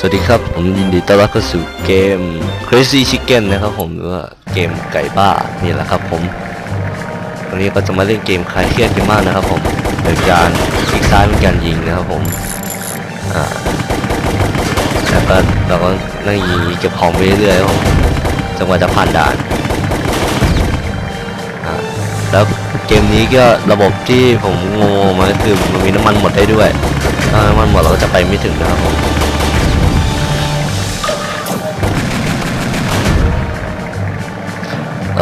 สวัสดีครับ ผมยินดีต้อนรับเข้าสู่เกม Crazy Chicken นะครับผมหรือว่าเกมไก่บ้านี่แหละครับผมวันนี้ก็จะมาเล่นเกมคลายเครียดกันมากนะครับผมโดยการคลิกซ้ายเป็นการยิงนะครับผมอ่าแล้วก็เราก็นั่งยิงเก็บของไปเรื่อยๆครับจนกว่าจะผ่านด่านอ่าแล้วเกมนี้ก็ระบบที่ผมงงมาคือมันมีน้ำมันหมดได้ด้วยถ้าน้ำมันหมดเราก็จะไปไม่ถึงนะครับผม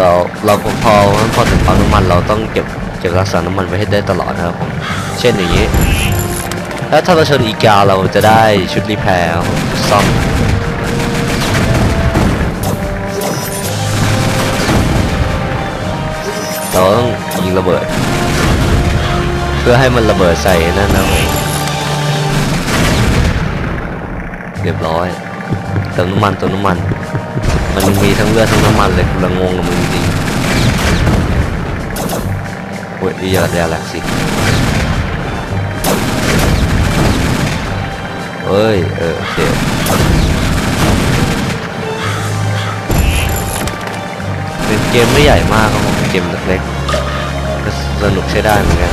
เราเราพอพอถึงปั๊มน้ำมันเราต้องเก็บเก็บรักษาน้ำมันไว้ให้ได้ตลอดนะครับผมเช่นอย่างนี้ แล้วถ้าเราชนอีกาเราจะได้ชุดรีแพร์ซ่อมเราต้องยิงระเบิด เพื่อให้มันระเบิดใส่นั่นนะผมเรียบร้อยเติมน้ำมันเติมน้ำมัน มันมีทั้งเลือดทั้งน้ำมันเลยกูละงงกับมึงจริงโอ้ยอียาเดียแหลกสิเอ้ย เออโอเคเป็นเกมไม่ใหญ่มากครับผมเกมเล็กๆก็สนุกใช้ได้เหมือนกัน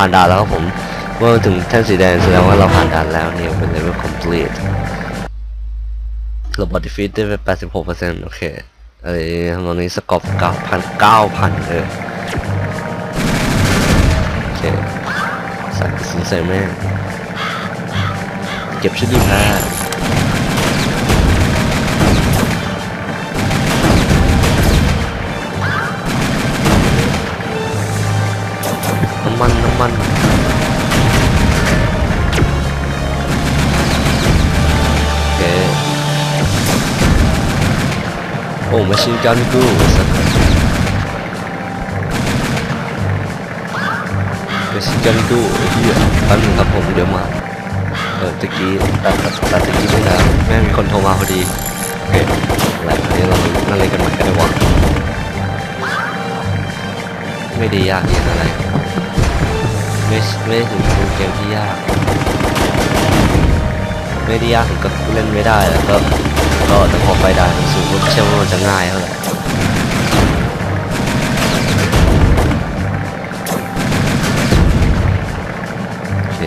ผ่านด่านแล้วครับผม เมื่อถึงแท่นสีแดงแสดงว่าเราผ่านด่านแล้วนี่เป็นเลเวล complete ระบบดี้ฟิตได้ไป86%โอเคอะไรทำตอนนี้สกอบ9,000 9,000เออโอเคใส่สุนใส่แม่เก็บชุดดีแพ้น้ โอ้มาชินกันกูสัตว์มาชินกันกูไอ้เหี้ยแป๊บนึงครับผมเดี๋ยวมาเออตะกี้ตัดตัดตะกี้ไปแล้วแม่มีคนโทรมาพอดีโอเคอะไรอันนี้เรานั่งเล่นกันใหม่กันดีกว่าไม่ได้ยากเย็นอะไรไม่ไม่ถึงเกมที่ยาก ไม่ได้ยากถึงกับเล่นไม่ได้แล้วก็ก็ต้องขอไปด่านสูงก็ไม่ใช่ว่ามันจะง่ายเท่าไหร่โอเค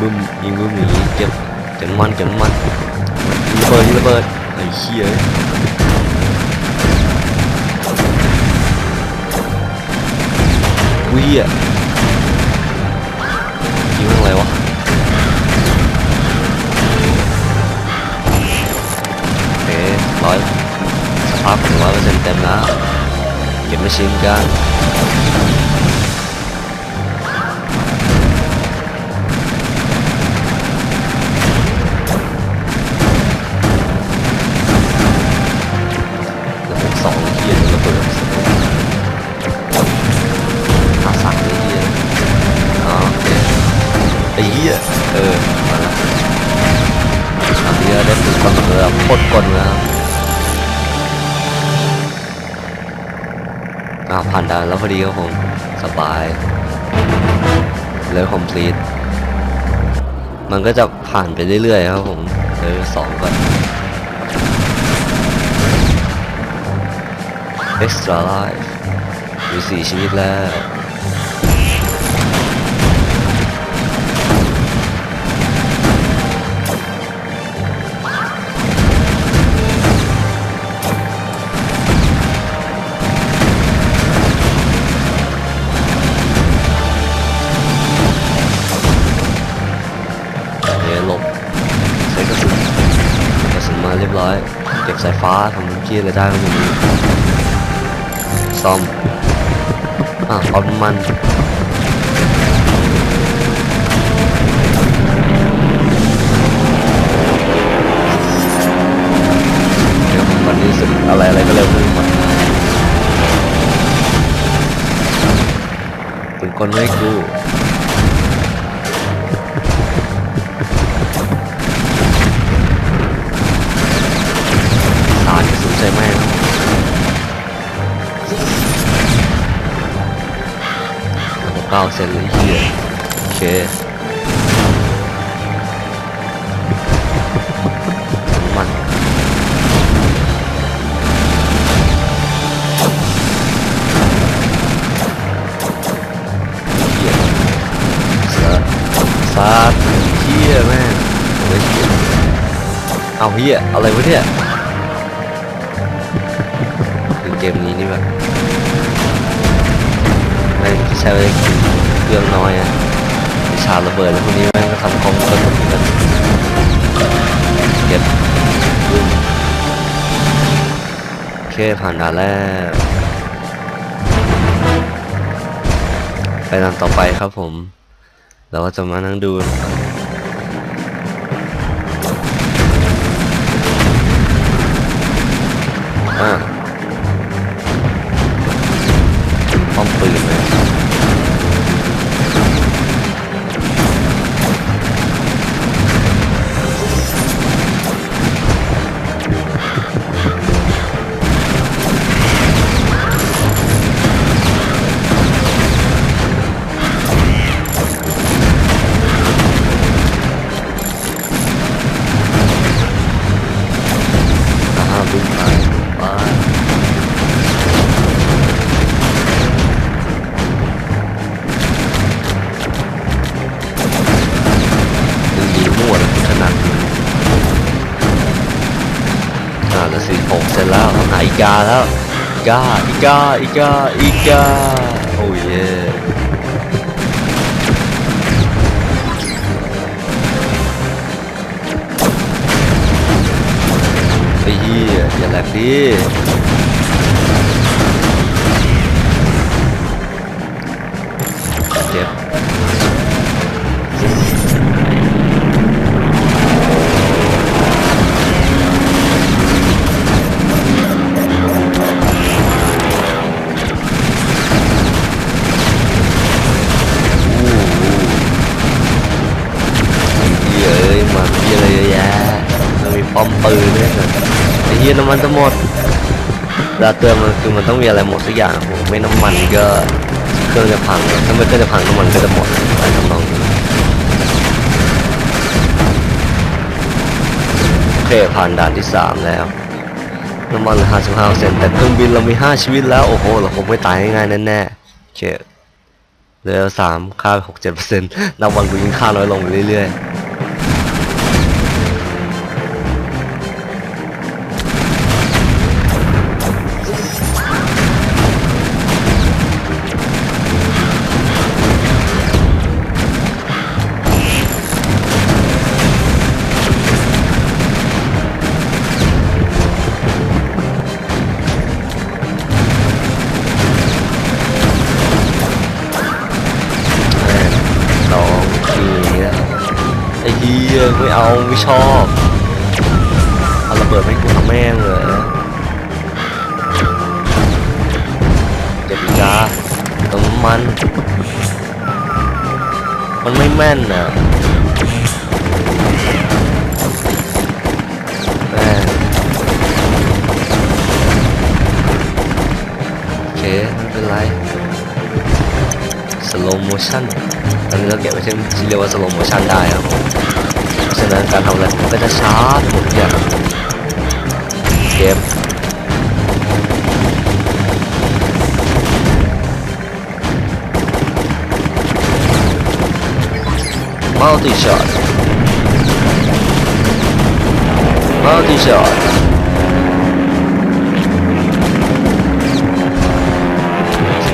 บึ้มยิงบึ้มอย่างนี้เก็บเก็บมันเก็บมันระเบิดระเบิดไอ้เหี้ยวิ่งอะยิงอะไรวะโอเคร้อยสภาพถึงร้อยเปอร์เซ็นต์เต็มแล้วเก็บไมาชิมกัน เออมาแล้วอันนี้ได้ถึงความสำเร็จแบบโคตรกลแล้วอ่าผ่านด่านแล้วพอดีครับผมสบายเลย complete มันก็จะผ่านไปเรื่อยๆครับผมเลยสองก่อน Extra Life มีสี่ชีวิตแล้วายฟ้าทำเกียอะไรได้ก็ไม่รู้ซ่อมอะปั๊มน้ำมันเดี๋ยววันนี้รู้สึกอะไรอะไรก็เร็วขึ้นหมดเป็นคนไม่กู เก้าเซนเลยเฮียโอเคมันเหี้ยสาสาดเฮียแม่งโอ้ยเฮียเอาเฮียอะไรวะเนี่ยคือเกมนี้นี่แบบแม่ใช้เค รื่องน้อยอะวิชาระเบิดแล้วพวกนี้แม่งก็ทำคอมกันหมกันเก็บโอเคผ่านด่านแล้วไปตานต่อไปครับผม เราก็จะมานั่งดู อ่าแล้วสี่หกเสร็จแล้วหาอีกาแล้วอีกาอีกาอีกาอีกาโอ้ยเย่ไอ้เหี้ยอย่าแหลกดิ มันจะหมดดาเตือนมันคือมันต้องมีอะไรหมดสักอย่างโอ้โหไม่น้ำมันก็เครื่องจะพังถ้าไม่เครื่องจะพังน้ำมันก็จะหมดไรทำนองโอเคผ่านด่านที่สามแล้วน้ำมันเหลือ55เซนแต่เครื่องบินเรามี 5 ชีวิตแล้ว โอ้โห เราคงไม่ตายง่ายๆแน่ๆโอเคเหลือสามค่าหกเจ็ดเปอร์เซ็นต์นับวันกูยิ่งค่าน้อยลงเรื่อยๆ ไม่ชอบเอาระเบิดไม่กูทำแม่งเลยเก็บอีกาตรงมัน มันไม่แม่นอะแม่โอเคไม่เป็นไรสโลโมชั่นตอนนี้เราเก็บไว้ที่ที่เรียกว่าสโลโมชั่นได้ครับผม ฉะนั้นการทำอะไรก็จะช้าหมดอย่างเก็บมัลติช็อตมัลติช็อต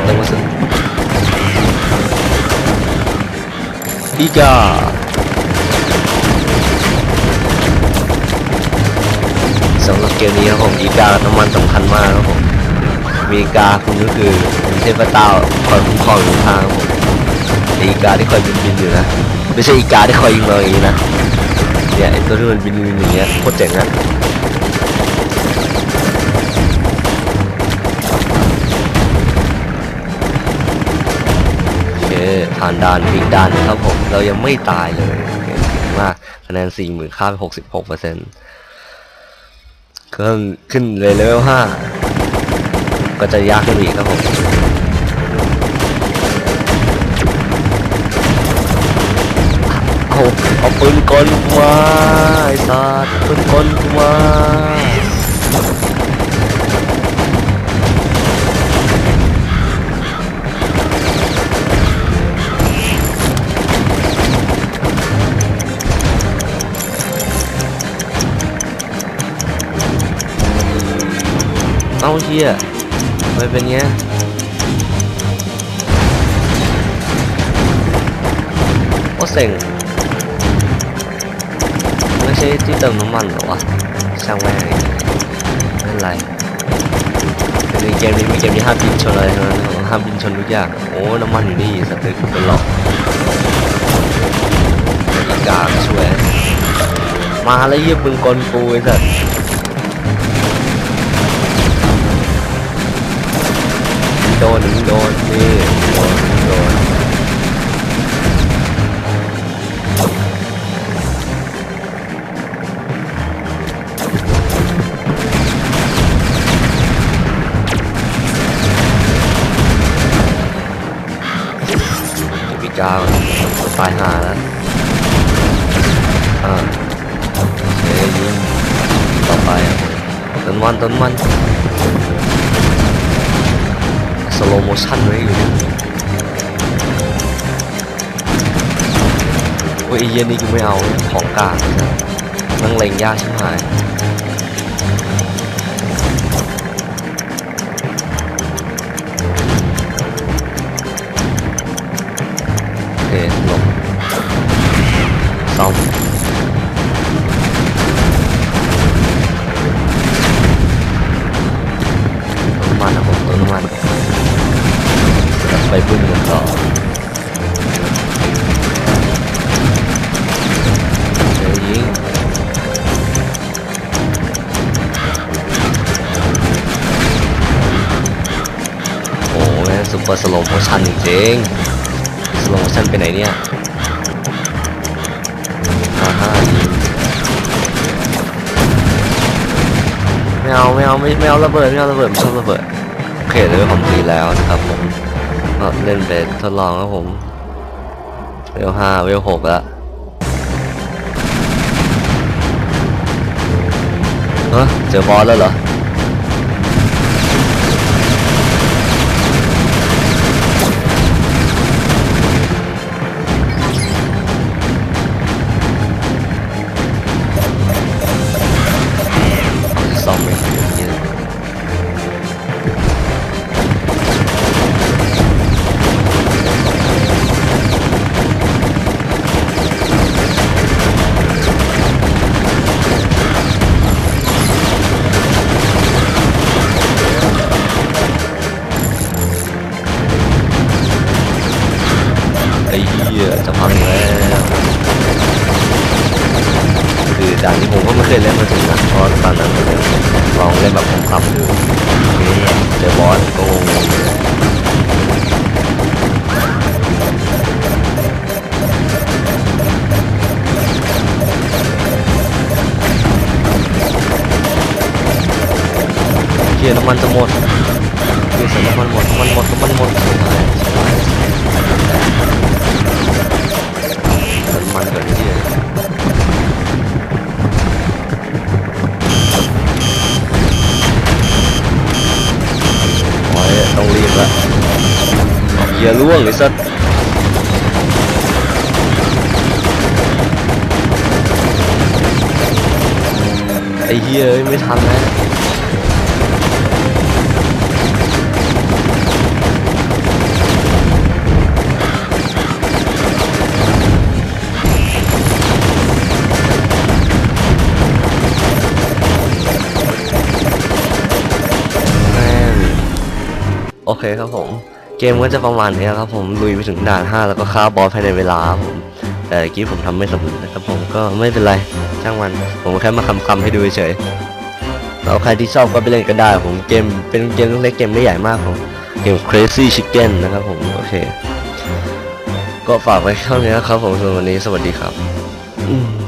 แต่ว่าส Iga. ำหรับเกมนี้ครับผมอีกาน้ำมันสำคัญมากครับผมมีกาคุณก็คือเป็นเทพเจ้าคอยคุ้มครองอยู่ข้างครับผมแต่อีกาที่คอยบินบินอยู่นะไม่ใช่อีกาที่คอยยิงเราอย่างนี้นะเนี่ยไอตัวที่มันบินบินอย่างเงี้ยโคตรเจ๋งอะโอเคผ่านด่านอีกด่านนึงครับผมเรายังไม่ตายเลยโอเคเก่งมากคะแนนสี่หมื่นค่าไปหกสิบหกเปอร์เซ็นต์ เครื่องขึ้นเลยเลเวลห้าก็จะยากขึ้นอีกครับผมเอาเอาปืนกลมาไอ้สัตว์ปืนกลมา เอาเฮียทำไมเป็นเงี้ยโอ้เซ็งไม่ใช่ที่เติมน้ำมันหรอวะช่างแม่งไม่เป็นไรแต่ในเกมนี้มีเกมที่ห้ามบินชนอะไรทั้งนั้นนะห้ามบินชนทุกอย่างโอ้น้ำมันอยู่นี่สตึกเป็นหลอกอีกาช่วยมาแล้วเยียบมึงกลกูไอ้สัส นโดนนี่โดนโดนพิการตายหาแล้วอ่าโอเคยิงต่อไปต้นมันต้นมันส โลโมชั่นไว้อยู่โอ้ยไอ้เย็นนี่กูไม่เอาของกลางนั่งเล็งยากชิบหายโอเคหลบซ่อม ไปบึ้งกันต่อเดี๋ยวยิงโอ้แม่ซุปเปอร์สโลว์โมชั่นจริงสโลว์โมชั่นไปไหนเนี่ยอ่าฮะยิงไม่เอาไม่เอาไม่ไม่เอาระเบิดไม่เอาระเบิดไม่ชอบระเบิดโอเคเลยผมตีแล้วนะครับผม ก็เล่นไปทดลองครับผม เวลห้าเวลหกแล้วเฮ้ยเจอบอสแล้วเหรอ ตอนนั้นลองเล่นแบบผมขับดูนี่เจอบอสโกงเลยเกียร์น้ำมันจะหมดเกียร์ใส่น้ำมันหมดน้ำมันหมดน้ำมันหมด อย่าล่วงไอ้สัต์ไอ้เฮียไม่ทันแล้โอเคครับผม เกมก็จะประมาณนี้ครับผมลุยไปถึงด่าน 5 แล้วก็ฆ่าบอสภายในเวลาผม แต่เมื่อกี้ผมทำไม่สำเร็จนะครับผมก็ไม่เป็นไรช่างมัน ผมแค่มาคำๆให้ดูเฉยๆแล้วใครที่ชอบก็ไปเล่นกันได้ผมเกมเป็นเกมเล็กเกมไม่ใหญ่มากผมเกม Crazy Chicken นะครับผมโอเค ก็ฝากไว้เท่านี้นะครับผมสำหรับวันนี้สวัสดีครับอืม